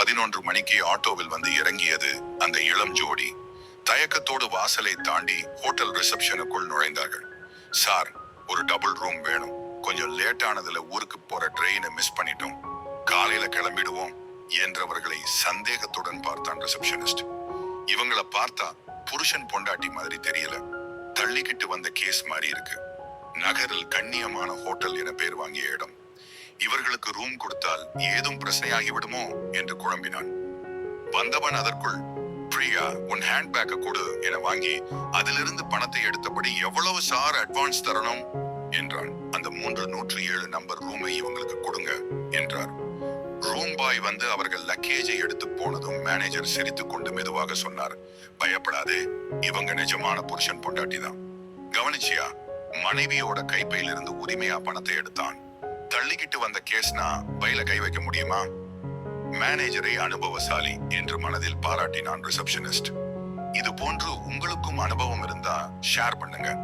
பதினொன்று மணிக்கு ஆட்டோவில் வந்து இறங்கியது அந்த இளம் ஜோடி. தயக்கத்தோடு வாசலை தாண்டி ஹோட்டல் ரிசப்ஷனுக்குள் நுழைந்தார்கள். சார் ஒரு டபுள் ரூம் வேணும். கொஞ்சம் லேட் ஆனதுல ஊருக்கு போற ட்ரெயினை மிஸ் பண்ணிட்டோம். காலையில கிளம்பிடுவோம் என்றவர்களை சந்தேகத்துடன் பார்த்தான் ரிசப்ஷனிஸ்ட். இவங்களை பார்த்தா புருஷன் பொண்டாட்டி மாதிரி தெரியல. தள்ளிக்கிட்டு வந்த கேஸ் மாதிரி இருக்கு. நகரில் கண்ணியமான ஹோட்டல் என பேர் வாங்கிய இடம். இவர்களுக்கு ரூம் கொடுத்தால் ஏதும் பிரச்சனையாகிவிடுமோ என்று குழம்பினான். வந்தவன் அதற்குள் பிரியா உன் ஹேண்ட் பேக்க கொடு என வாங்கி அதிலிருந்து பணத்தை எடுத்தபடி எவ்வளவு சார் அட்வான்ஸ் தரணும்? என்றான். அந்த மூன்று நூற்றி ஏழு நம்பர் ரூமை இவங்களுக்கு கொடுங்க என்றார். ரூம் பாய் வந்து அவர்கள் லக்கேஜை எடுத்து போனதும் மேனேஜர் சிரித்துக் கொண்டு மெதுவாக சொன்னார். பயப்படாதே இவங்க நிஜமான புருஷன் பொண்டாட்டி தான் கவனிச்சியா? மனைவியோட கைப்பையிலிருந்து உரிமையா பணத்தை எடுத்தான். தள்ளிக்கிட்டு வந்த கேஸ்னா பையில கை வைக்க முடியுமா? மேனேஜரை அனுபவசாலி என்று மனதில் பாராட்டினான் ரிசப்ஷனிஸ்ட். இது போன்று உங்களுக்கும் அனுபவம் இருந்தா ஷேர் பண்ணுங்க.